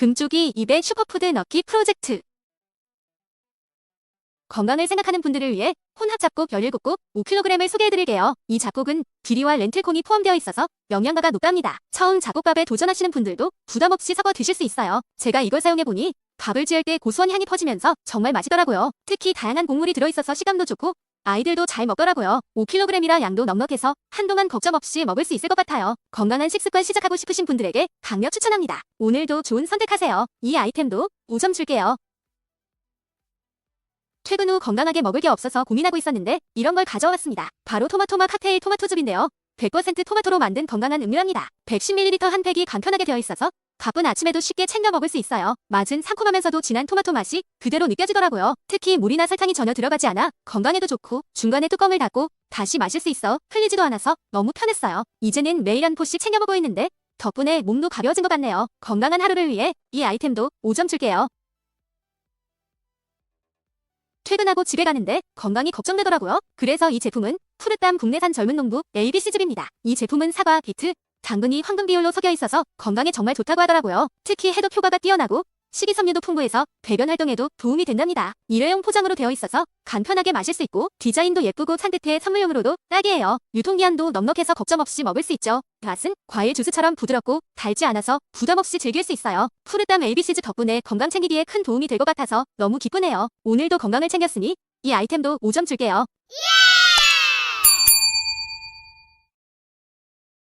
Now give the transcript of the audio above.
금쪽이 입에 슈퍼푸드 넣기 프로젝트. 건강을 생각하는 분들을 위해 혼합 잡곡 17곡 5kg을 소개해드릴게요. 이 잡곡은 비리와 렌틸콩이 포함되어 있어서 영양가가 높답니다. 처음 잡곡밥에 도전하시는 분들도 부담 없이 섞어 드실 수 있어요. 제가 이걸 사용해보니 밥을 지을 때 고소한 향이 퍼지면서 정말 맛있더라고요. 특히 다양한 곡물이 들어있어서 식감도 좋고 아이들도 잘 먹더라고요. 5kg이라 양도 넉넉해서 한동안 걱정 없이 먹을 수 있을 것 같아요. 건강한 식습관 시작하고 싶으신 분들에게 강력 추천합니다. 오늘도 좋은 선택하세요. 이 아이템도 5점 줄게요. 퇴근 후 건강하게 먹을 게 없어서 고민하고 있었는데 이런 걸 가져왔습니다. 바로 토마토마 칵테일 토마토즙인데요. 100% 토마토로 만든 건강한 음료랍니다. 110ml 한 팩이 간편하게 되어 있어서 바쁜 아침에도 쉽게 챙겨 먹을 수 있어요. 맛은 상큼하면서도 진한 토마토 맛이 그대로 느껴지더라고요. 특히 물이나 설탕이 전혀 들어가지 않아 건강에도 좋고 중간에 뚜껑을 닫고 다시 마실 수 있어 흘리지도 않아서 너무 편했어요. 이제는 매일 한 포씩 챙겨 먹고 있는데 덕분에 몸도 가벼워진 것 같네요. 건강한 하루를 위해 이 아이템도 5점 줄게요. 퇴근하고 집에 가는데 건강이 걱정되더라고요. 그래서 이 제품은 푸르땀 국내산 젊은 농부 ABC즙입니다. 이 제품은 사과, 비트, 당근이 황금 비율로 섞여 있어서 건강에 정말 좋다고 하더라고요. 특히 해독 효과가 뛰어나고 식이섬유도 풍부해서 배변 활동에도 도움이 된답니다. 일회용 포장으로 되어 있어서 간편하게 마실 수 있고 디자인도 예쁘고 산뜻해 선물용으로도 딱이에요. 유통기한도 넉넉해서 걱정 없이 먹을 수 있죠. 맛은 과일 주스처럼 부드럽고 달지 않아서 부담 없이 즐길 수 있어요. 푸르땀 ABC즈 덕분에 건강 챙기기에 큰 도움이 될 것 같아서 너무 기쁘네요. 오늘도 건강을 챙겼으니 이 아이템도 5점 줄게요.